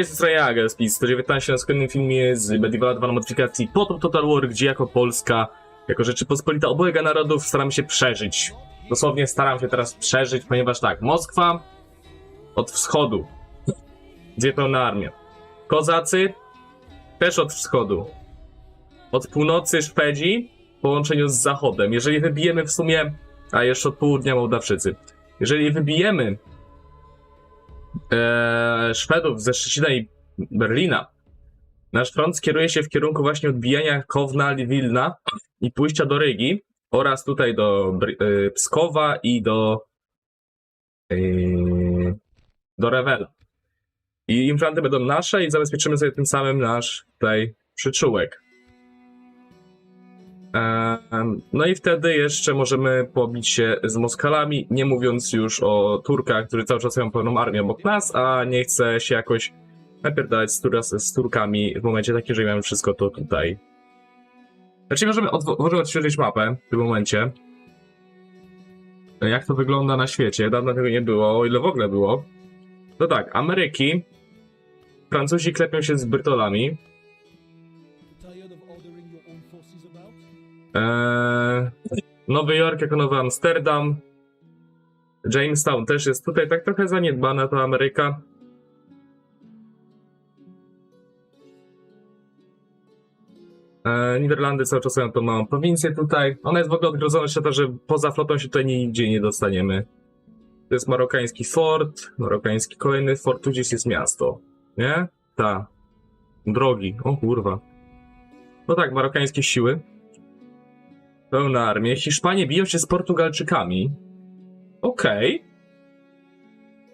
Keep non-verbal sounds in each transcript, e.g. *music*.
Jest Jager, spis 119 na skromnym filmie z Medieval 2 na modyfikacji Potop Total War, gdzie jako Polska, jako Rzeczypospolita obojga narodów staramy się przeżyć. Dosłownie staram się teraz przeżyć, ponieważ tak, Moskwa od wschodu, dwie pełne armie. Kozacy też od wschodu. Od północy Szwedzi w połączeniu z zachodem. Jeżeli wybijemy w sumie, a jeszcze od południa Mołdawczycy. Jeżeli wybijemy e, Szwedów ze Szczecina i Berlina. Nasz front skieruje się w kierunku właśnie odbijania Kowna, Wilna i pójścia do Rygi oraz tutaj do e, Pskowa i do e, do Rewela. I implanty będą nasze i zabezpieczymy sobie tym samym nasz tutaj przyczółek. No i wtedy jeszcze możemy pobić się z Moskalami, nie mówiąc już o Turkach, którzy cały czas mają pełną armię obok nas, a nie chce się jakoś napierdalać z, z Turkami w momencie takim, że mamy wszystko to tutaj. Znaczy możemy odświeżyć mapę w tym momencie. Jak to wygląda na świecie? Dawno tego nie było, o ile w ogóle było. No tak, Ameryki. Francuzi klepią się z Brytolami. Eee, Nowy Jork jako Nowy Amsterdam. Jamestown też jest tutaj tak trochę zaniedbana ta Ameryka. Eee, Niderlandy cały czas mają tą małą prowincję tutaj. Ona jest w ogóle odgrodzona od świata, że poza flotą się tutaj nigdzie nie dostaniemy. To jest marokański fort, marokański kolejny fort, tu gdzieś jest miasto. Nie? Ta. Drogi. O kurwa. No tak, marokańskie siły. Pełna armię. Hiszpanie biją się z Portugalczykami. Okej.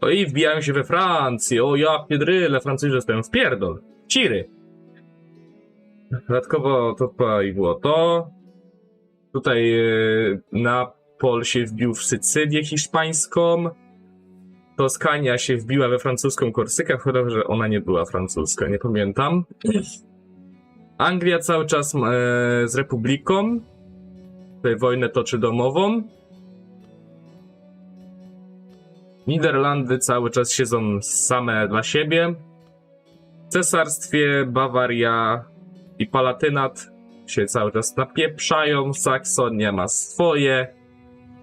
No i wbijają się we Francję. O ja piedryle, Francuzi dostają w pierdol. Ciry. Dodatkowo to tutaj było to. Tutaj yy, Napol się wbił w Sycylię hiszpańską. Toskania się wbiła we francuską Korsykę, chyba że ona nie była francuska, nie pamiętam. Anglia cały czas e, z Republiką. Tutaj wojnę toczy domową. Niderlandy cały czas siedzą same dla siebie. W cesarstwie Bawaria i Palatynat się cały czas napieprzają. Saksonia ma swoje.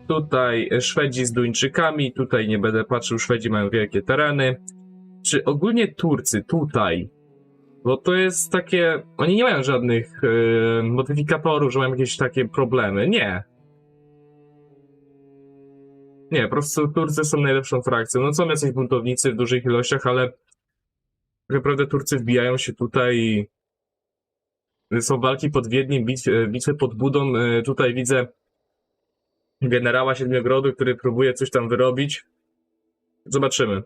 Tutaj Szwedzi z Duńczykami. Tutaj nie będę patrzył, Szwedzi mają wielkie tereny. Czy ogólnie Turcy tutaj bo to jest takie. Oni nie mają żadnych yy, modyfikatorów, że mają jakieś takie problemy. Nie. Nie, po prostu Turcy są najlepszą frakcją. No są jacyś buntownicy w dużych ilościach, ale tak naprawdę Turcy wbijają się tutaj i są walki pod Wiedniem, bitwy, bitwy pod Budą. Yy, Tutaj widzę generała Siedmiogrodu, który próbuje coś tam wyrobić. Zobaczymy.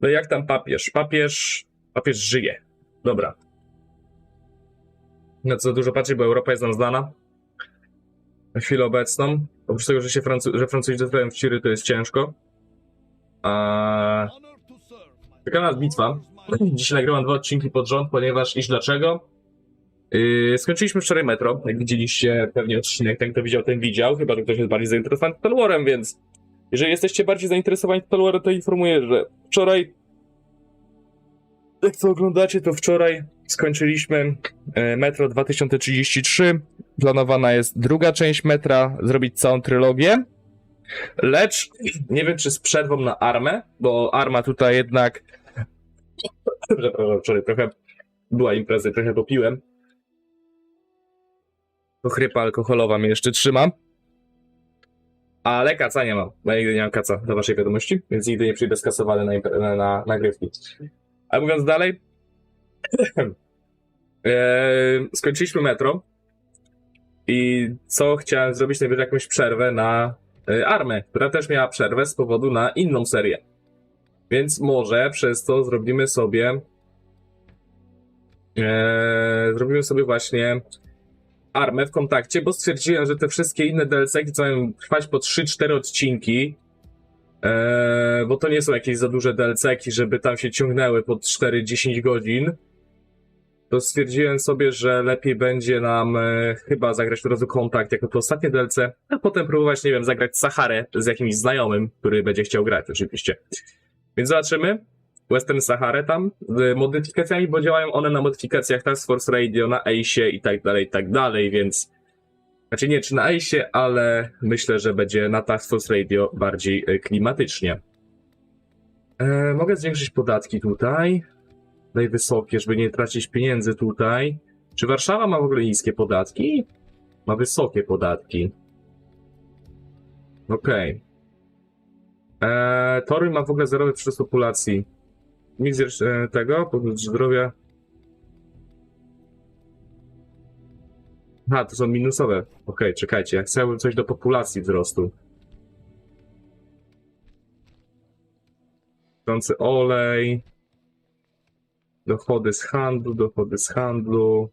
No jak tam papież? Papież Papież żyje. Dobra. Na co dużo patrzeć, bo Europa jest nam znana. Na chwilę obecną. Oprócz tego, że się Francu- że Francuzi dostają w ciry, to jest ciężko. My Czeka nas bitwa. Dzisiaj nagrywam dwa odcinki pod rząd, ponieważ iż dlaczego? Yy, skończyliśmy wczoraj metro. Jak widzieliście, pewnie odcinek, ten kto widział, ten widział. Chyba, że ktoś jest bardziej zainteresowany Total Warem, więc jeżeli jesteście bardziej zainteresowani Total to informuję, że wczoraj jak to oglądacie, to wczoraj skończyliśmy e, Metro 2033. Planowana jest druga część metra, zrobić całą trylogię. Lecz *clears throat* nie wiem, czy z przerwą na armę, bo arma tutaj jednak. *clears throat* Przepraszam, wczoraj trochę była impreza, trochę popiłem. To chrypa alkoholowa mnie jeszcze trzyma. Ale kaca nie mam, ja nigdy nie mam kaca do waszej wiadomości, więc nigdy nie przyjdę skasowany na, na, na nagrywki. A mówiąc dalej, *clears throat* e, skończyliśmy metro i co chciałem zrobić, najwyżej jakąś przerwę na e, armę, która też miała przerwę z powodu na inną serię. Więc może przez to zrobimy sobie e, zrobimy sobie właśnie armę w kontakcie, bo stwierdziłem, że te wszystkie inne DLC, co mają trwać po 3-4 odcinki, Eee, bo to nie są jakieś za duże DLC-ki, żeby tam się ciągnęły po 4-10 godzin. To stwierdziłem sobie, że lepiej będzie nam e, chyba zagrać od razu kontakt jako to ostatnie DLC, a potem próbować, nie wiem, zagrać Saharę z jakimś znajomym, który będzie chciał grać oczywiście. Więc zobaczymy. Western Sahara tam z modyfikacjami, bo działają one na modyfikacjach Task Force Radio, na ACE i tak dalej, i tak dalej, więc znaczy nie czy na ACE, ale myślę, że będzie na Task Force Radio bardziej e, klimatycznie. E, mogę zwiększyć podatki tutaj. Daj wysokie, żeby nie tracić pieniędzy tutaj. Czy Warszawa ma w ogóle niskie podatki? Ma wysokie podatki. Okej. Eee, Toruń ma w ogóle zerowy przyrost populacji. Miks e, tego, zdrowia. A, to są minusowe. Okej, czekajcie, ja chciałbym coś do populacji wzrostu. Toncy olej. Dochody z handlu, dochody z handlu.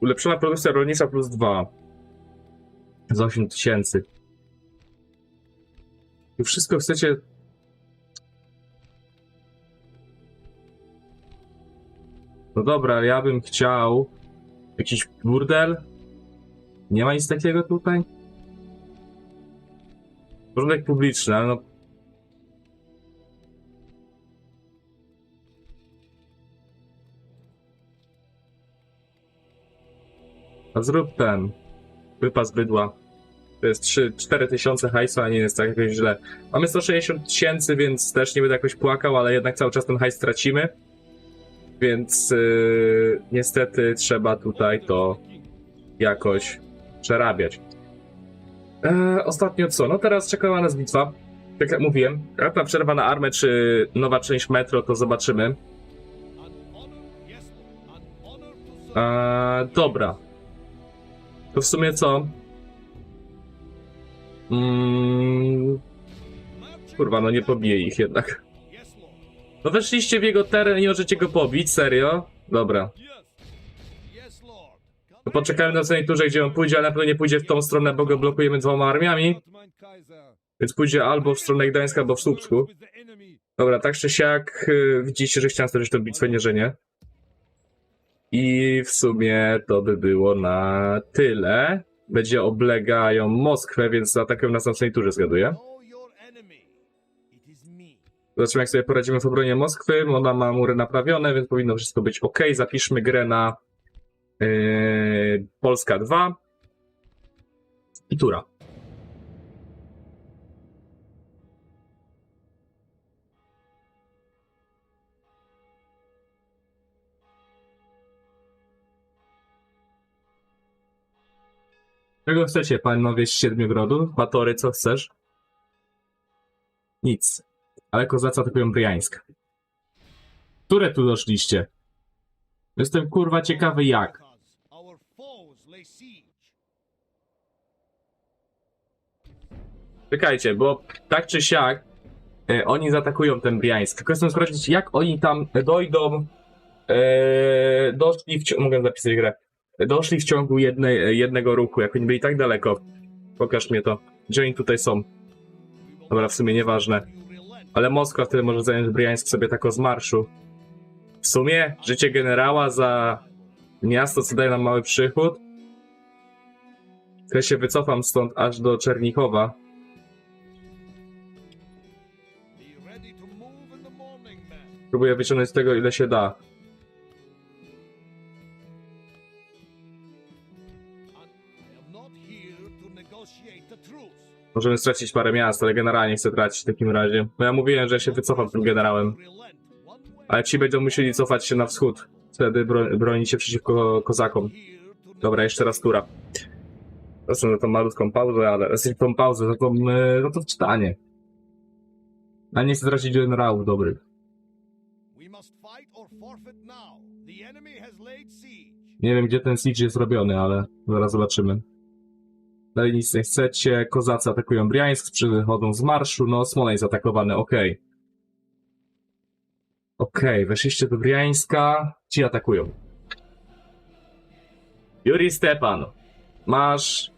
Ulepszona produkcja rolnicza plus 2. Za 8 tysięcy. I wszystko chcecie. No dobra, ja bym chciał. Jakiś burdel? Nie ma nic takiego tutaj? Porządek publiczny, ale no. A zrób ten. Wypas bydła. To jest 3, 4 tysiące hajsu, a nie jest tak jakoś źle. Mamy 160 tysięcy, więc też nie będę jakoś płakał, ale jednak cały czas ten hajs tracimy. Więc yy, niestety trzeba tutaj to jakoś przerabiać. Eee, ostatnio co? No teraz czekała nas bitwa. Tak jak mówiłem, ta przerwa na armę, czy nowa część metro, to zobaczymy. Eee, dobra. To w sumie co? Mm, kurwa, no nie pobiję ich jednak. No weszliście w jego teren i możecie go pobić, serio? Dobra. To poczekamy na następnej turze, gdzie on pójdzie, ale na pewno nie pójdzie w tą stronę, bo go blokujemy dwoma armiami. Więc pójdzie albo w stronę Gdańska, albo w Słupsku. Dobra, tak czy siak y, widzicie, że chciałem stworzyć tę bitwę, nie że nie. I w sumie to by było na tyle. Będzie oblegają Moskwę, więc zaatakują nas na następnej turze, zgaduję. Zobaczymy, jak sobie poradzimy w obronie Moskwy. Ona ma mury naprawione, więc powinno wszystko być ok. Zapiszmy grę na yy, Polska 2 i tura. Czego chcecie, panowie z Siedmiogrodów? Batory, co chcesz? Nic. Ale kozacy atakują Bryjańsk. Które tu doszliście? Jestem kurwa ciekawy jak. Czekajcie, bo tak czy siak e, oni zaatakują ten Briańsk. Tylko chcę sprawdzić, jak oni tam dojdą. E, doszli w ciągu. Mogę zapisać grę. Doszli w ciągu jednego ruchu, jak oni byli tak daleko. Pokaż mnie to. Gdzie oni tutaj są? Dobra, w sumie nieważne. Ale Moskwa wtedy może zająć Briańsk sobie tako z marszu. W sumie życie generała za miasto, co daje nam mały przychód. Ja się wycofam stąd aż do Czernichowa. Próbuję wyciągnąć z tego, ile się da. Możemy stracić parę miast, ale generalnie chcę tracić w takim razie. Bo ja mówiłem, że się wycofam tym generałem. Ale ci będą musieli cofać się na wschód. Wtedy bro bronić się przeciwko kozakom. Dobra, jeszcze raz tura. Proszę za tą malutką pauzę, ale znaczy tą pauzę, za, tą, e, za to czytanie. A nie chcę tracić generałów dobrych. Nie wiem, gdzie ten siege jest robiony, ale zaraz zobaczymy. Dalej nic nie chcecie. Kozacy atakują Briańsk, przychodzą z marszu. No, Smoleńsk zaatakowany, okej. Okej, weszliście do Briańska. Ci atakują. Juri Stepan, masz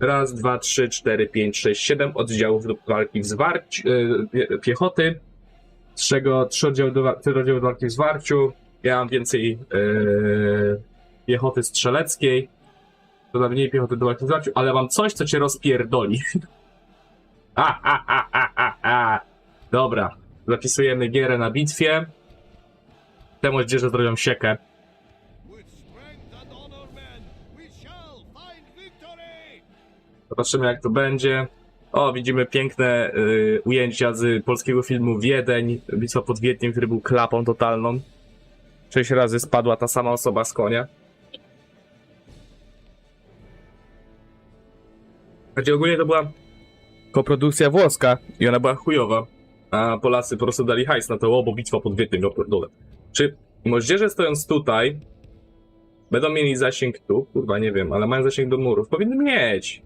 raz, dwa, trzy, cztery, pięć, sześć, siedem oddziałów do walki w zwarciu, e, piechoty, z czego trzy oddziały do, cztery oddziały do walki w zwarciu. Ja mam więcej e, piechoty strzeleckiej. To na mniej piechoty do walki zobaczył, ale mam coś, co cię rozpierdoli. *laughs* Ha, ha, ha, ha, ha, ha. Dobra, zapisujemy gierę na bitwie. Te moździerze zrobią siekę. Zobaczymy jak to będzie. O, widzimy piękne y, ujęcia z polskiego filmu Wiedeń. Bitwa pod Wiedniem, który był klapą totalną. Sześć razy spadła ta sama osoba z konia. Znaczy ogólnie to była koprodukcja włoska i ona była chujowa. A Polacy po prostu dali hajs na to, bo bitwa pod Wiedniem, ja pierdolę. Czy moździerze stojąc tutaj będą mieli zasięg tu? Kurwa, nie wiem, ale mają zasięg do murów. Powinny mieć.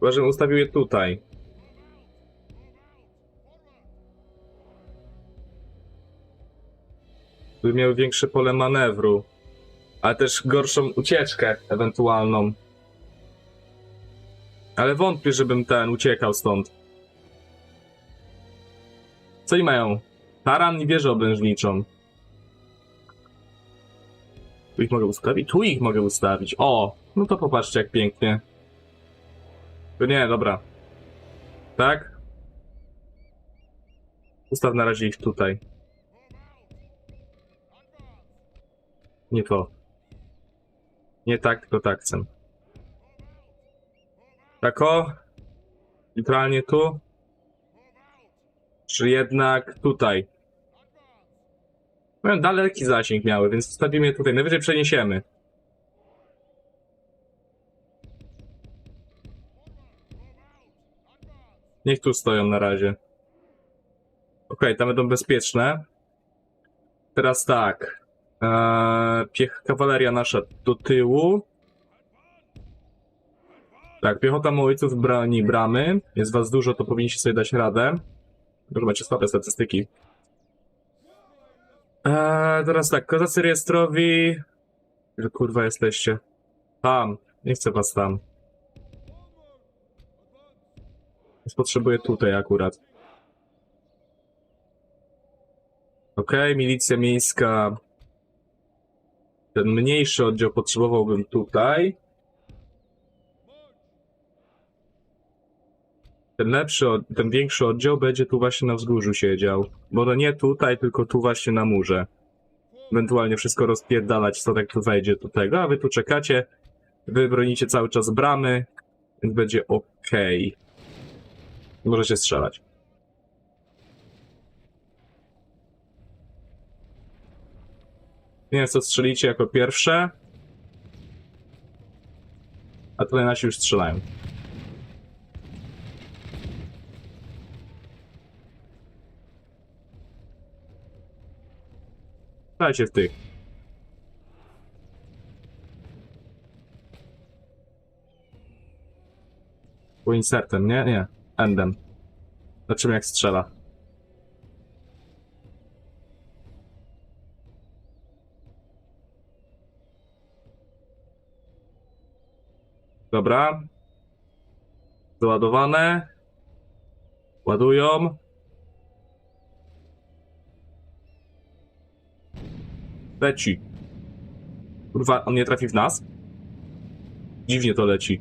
Chyba, że ustawił je tutaj. By miały większe pole manewru. Ale też gorszą ucieczkę ewentualną. Ale wątpię, żebym ten uciekał stąd. Co oni mają? Taran i wieżę obrężniczą. Tu ich mogę ustawić? Tu ich mogę ustawić. O! No to popatrzcie jak pięknie. To nie, dobra. Tak? Ustaw na razie ich tutaj. Nie to. Nie tak, tylko tak chcę. Tak o. Literalnie tu. Czy jednak tutaj. No, daleki zasięg miały, więc wstawimy je tutaj. Najwyżej przeniesiemy. Niech tu stoją na razie. Okej, tam będą bezpieczne. Teraz tak. Eee, piech, kawaleria nasza do tyłu. Tak, piechota Mołojców broni bramy. Jest was dużo, to powinniście sobie dać radę. Może macie słabe statystyki. Eee, teraz tak, kozacy rejestrowi. Że kurwa jesteście? Tam. Nie chcę was tam. Więc potrzebuję tutaj akurat. Okej, milicja miejska. Ten mniejszy oddział potrzebowałbym tutaj. Ten lepszy, ten większy oddział będzie tu właśnie na wzgórzu siedział. Bo no nie tutaj, tylko tu właśnie na murze. Ewentualnie wszystko rozpierdalać, co tak tu wejdzie do tego, a wy tu czekacie. Wy bronicie cały czas bramy, więc będzie okej. Możecie strzelać. Nie wiem, co strzelicie jako pierwsze. A tutaj nasi już strzelają. Dajcie w tych. Insertem, nie? Nie. Endem. Zobaczymy jak strzela. Dobra. Załadowane. Ładują. Leci. Kurwa, on nie trafi w nas? Dziwnie to leci.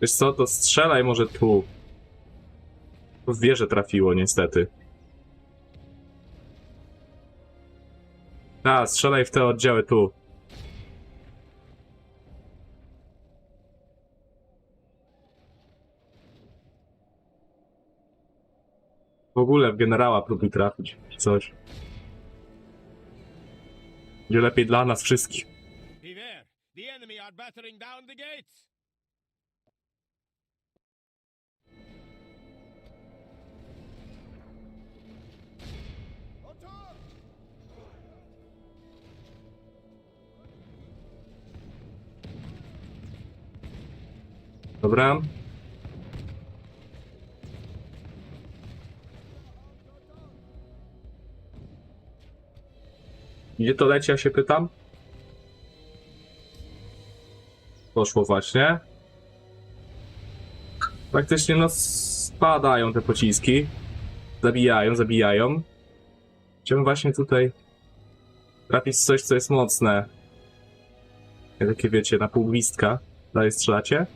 Wiesz co, to strzelaj może tu. W wieżę trafiło niestety. A, strzelaj w te oddziały tu. W ogóle w generała próbuj trafić. Coś. Będzie lepiej dla nas wszystkich. Beware, the enemy are battering down the gates! Attack! Dobra. Gdzie to leci, ja się pytam? Poszło właśnie. Praktycznie no spadają te pociski. Zabijają, zabijają. Chciałbym właśnie tutaj trafić coś, co jest mocne. Takie wiecie, na pół. Dalej strzelacie?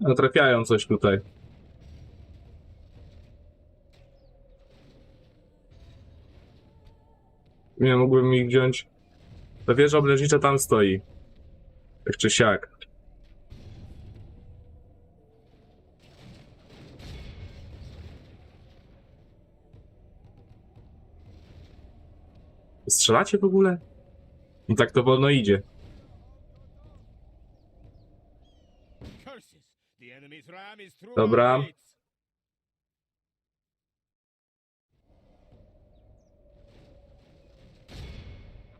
No trafiają coś tutaj. Nie mógłbym ich wziąć. Ta wieża obleżnicza tam stoi. Tak czy siak. Strzelacie w ogóle? I tak to wolno idzie. Dobra.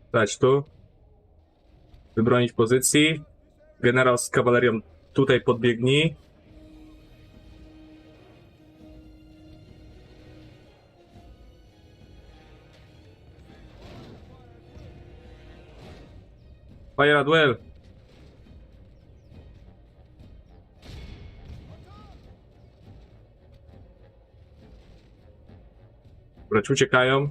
Stać tu. Wybronić pozycji. Generał z kawalerią tutaj podbiegnij. Fire at will. Ci uciekają.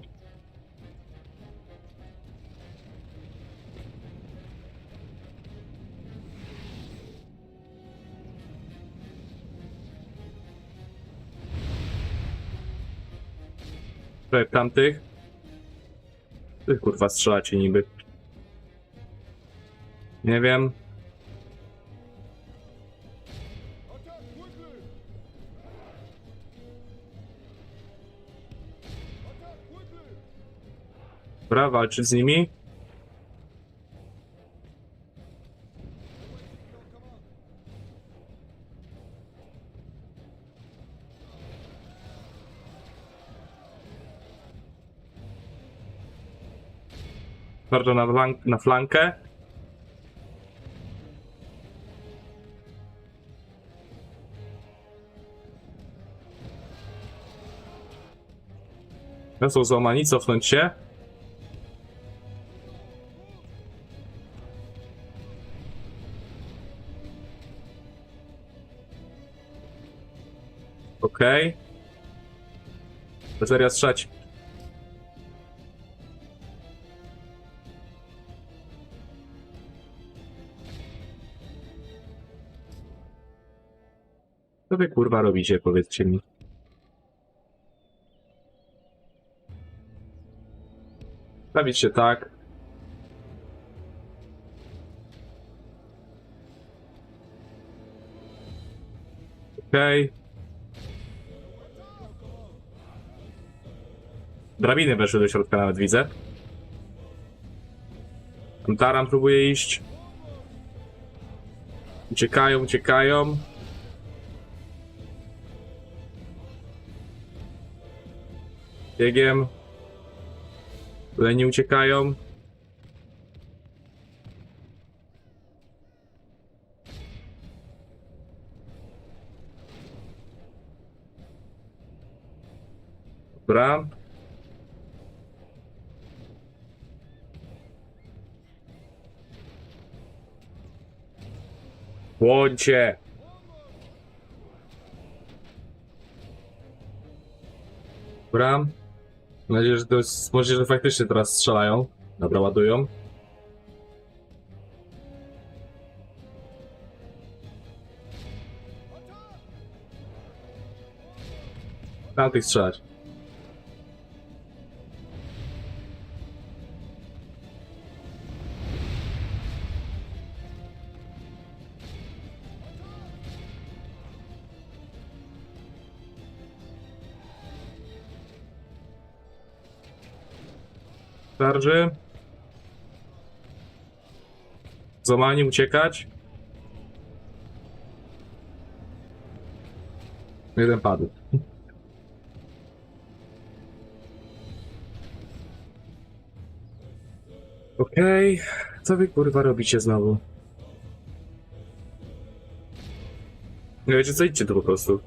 Tutaj tamtych. Ty kurwa strzelacie niby. Nie wiem. Dobra, walczyć z nimi. Bardzo na, flank, na flankę. Są złamani, cofnąć się. Okej. Okay. Seria strzać. Co wy kurwa robicie, powiedzcie mi. Stawić się tak. Okej. Drabiny weszły do środka, nawet widzę. Tam Taran próbuje iść. Uciekają, uciekają. Biegiem. Nie uciekają. Błądzie! Dobra. Mam nadzieję, że to jest możliwe, że faktycznie teraz strzelają. Dobra, ładują. Tam tych strzelać. Starży. Złamani uciekać. Jeden padł. Okej, co wy kurwa robicie znowu? No wiecie co, idźcie tu po prostu.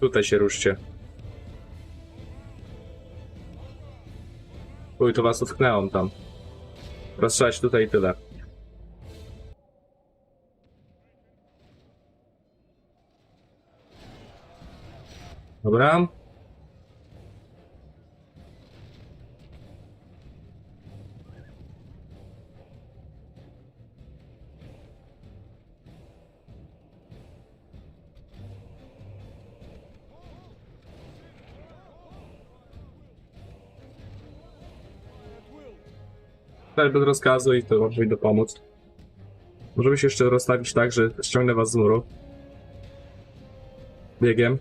Tutaj się ruszcie. Uj, to was utknęłam tam. Rozstrzelać tutaj i tyle. Dobra. Tak, bez rozkazu i to może mi pomóc. Możemy się jeszcze rozstawić tak, że ściągnę was z muru. Biegiem.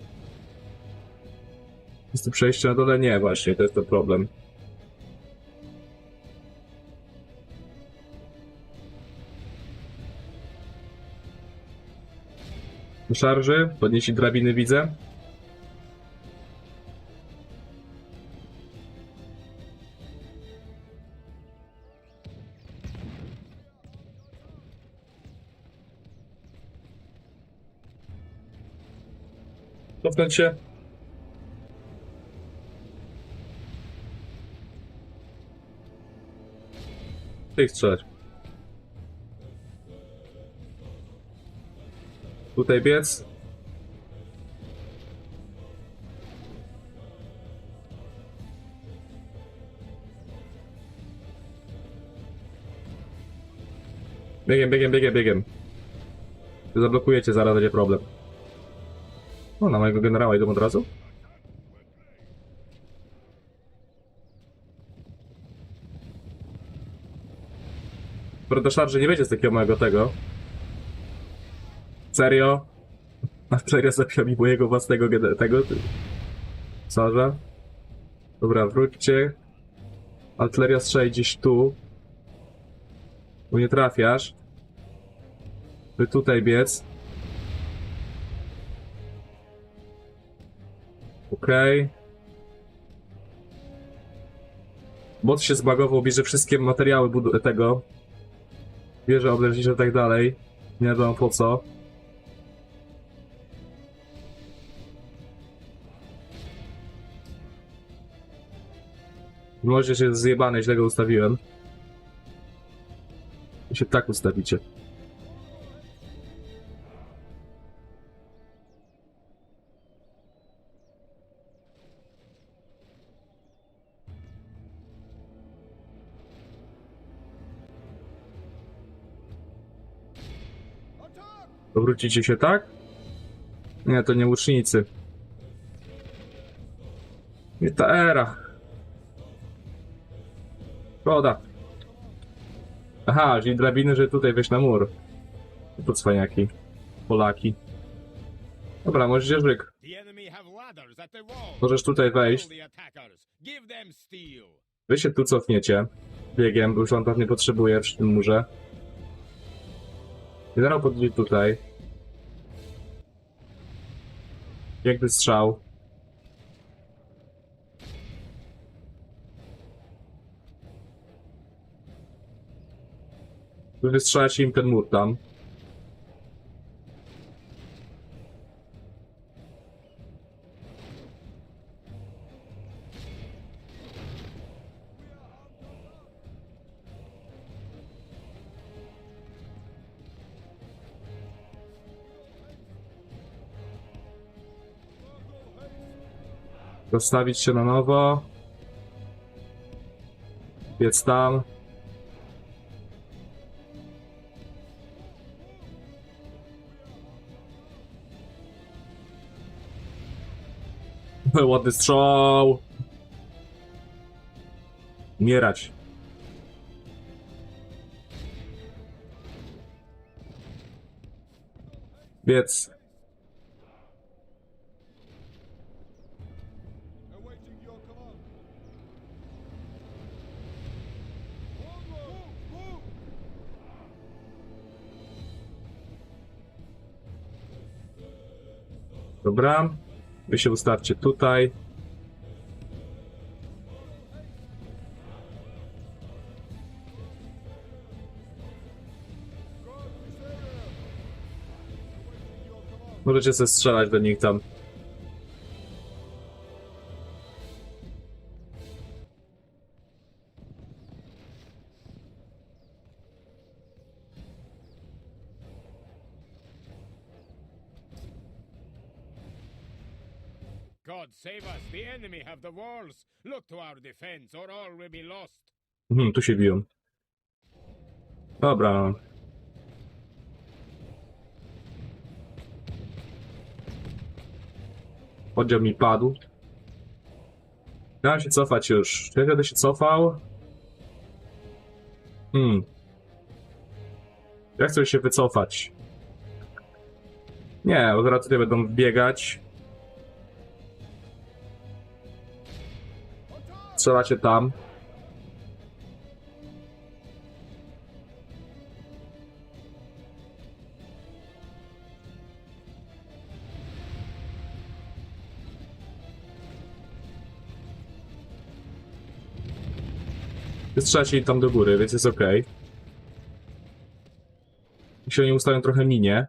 Jest tu przejście na dole? Nie, właśnie, to jest ten problem. Szarży, podnieśli drabiny widzę. Cofnąć się. Ty ich strzelać. Tutaj biec. Biegiem, biegiem, biegiem, biegiem. Zablokujecie, zaraz będzie problem. O, na mojego generała idą od razu? do szarży nie będzie z takiego mojego tego. Serio? A *laughs* serio zabija mi mojego własnego tego? Sarza? Dobra, wróćcie. Artyleria strzeli gdzieś tu. Tu nie trafiasz. By tutaj biec. Okej. Bot się zbagował, bierze wszystkie materiały tego. Bierze oblężnicze i tak dalej. Nie wiadomo po co. Może się zjebane, źle go ustawiłem. I się tak ustawicie. Attack! Powrócicie się tak? Nie, to nie łucznicy. Nie ta era. Szkoda. Aha, czyli drabiny, że tutaj wejść na mur. To cwaniaki. Polaki. Dobra, możesz wall. Możesz tutaj wejść. Wy się tu cofniecie. Biegiem, bo już on pewnie potrzebuje przy tym murze. Generał podjdzie tutaj. Jakby strzał. Wy Wystrzelacie im ten mur tam. Rozstawić się na nowo. Biec tam. *laughs* Ładny strzał. Umierać. Biec. Dobra. Wy się ustawcie tutaj. Możecie zestrzelać do nich tam. Mhm, tu się biją. Dobra. Oddział mi padł. Miałem się cofać już. Ja będę się cofał? Hmm. Ja chcę się wycofać. Nie, bo zaraz tutaj będą biegać. Strzelacie tam. Wystrzelacie tam do góry, więc jest ok. Się oni ustawią trochę minie.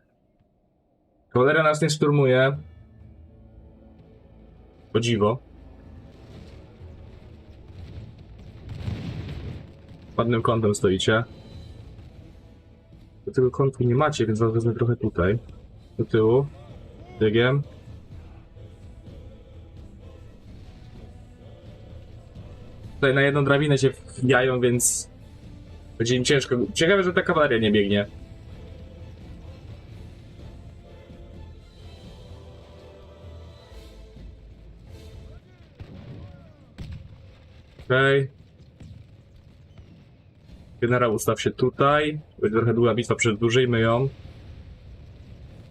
Kawaleria nas nie szturmuje. O dziwo. Ładnym kątem stoicie. Do tego kątu nie macie, więc was wezmę trochę tutaj. Do tyłu. Biegiem. Tutaj na jedną drabinę się wbijają, więc będzie im ciężko. Ciekawe, że ta kawaleria nie biegnie. Okej. Generał ustaw się tutaj. Będzie trochę długa bitwa, przedłużyjmy ją.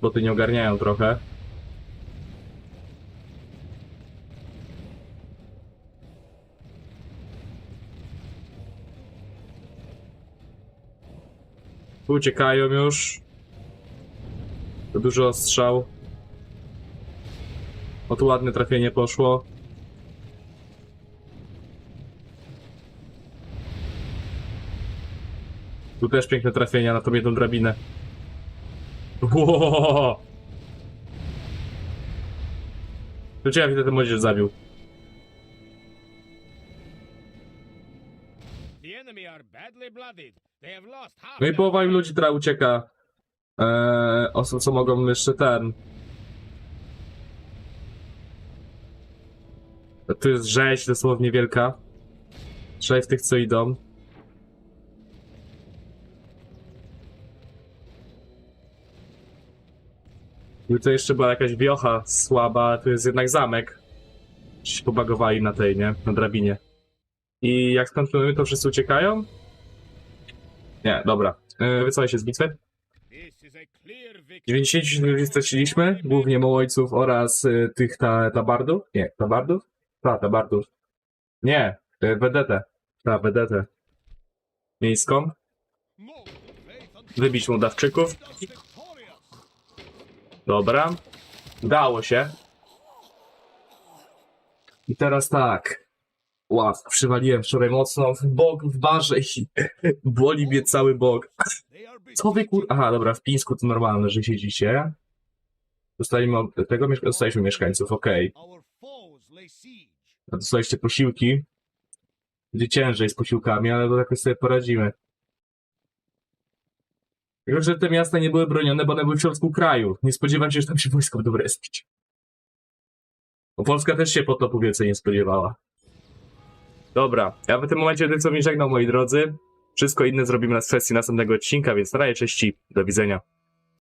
Boty nie ogarniają trochę. Uciekają już. To dużo strzał. O tu ładne trafienie poszło. Tu też piękne trafienia na tą jedną drabinę. Ło! To ciekawe, ile ten młodzież zabił. No i połowa im ludzi, która ucieka. Eee, osób, co mogą jeszcze ten. To jest rzeź dosłownie wielka. Trzej w tych, co idą. I to jeszcze była jakaś wiocha słaba, tu jest jednak zamek. Się pobagowali na tej, nie? Na drabinie. I jak skończymy, to wszyscy uciekają? Nie, dobra. Yy, wycofaj się z bitwy. This is a clear victory. 97 ludzi straciliśmy, głównie Mołojców oraz y, tych ta, tabardów. Nie, tabardów? Ta, tabardów. Nie, y, Vedetę. Ta, Vedetę. Miejską. Wybić us victorious. Dobra. Udało się. I teraz tak. Ław, przywaliłem wczoraj mocno w bok, w barze i *laughs* boli mnie cały bok. Co wy kur... Aha, dobra, w Pińsku to normalne, że siedzicie. Dostaliśmy tego, mieszka- dostaliśmy mieszkańców, okej. A dostaliście posiłki. Będzie ciężej z posiłkami, ale to jakoś sobie poradzimy. Tylko, że te miasta nie były bronione, bo one były w środku kraju. Nie spodziewam się, że tam się wojsko będą respić. Bo Polska też się potlopu więcej nie spodziewała. Dobra, ja w tym momencie tylko mi żegnał, moi drodzy. Wszystko inne zrobimy na sesji następnego odcinka, więc na razie cześci, do widzenia.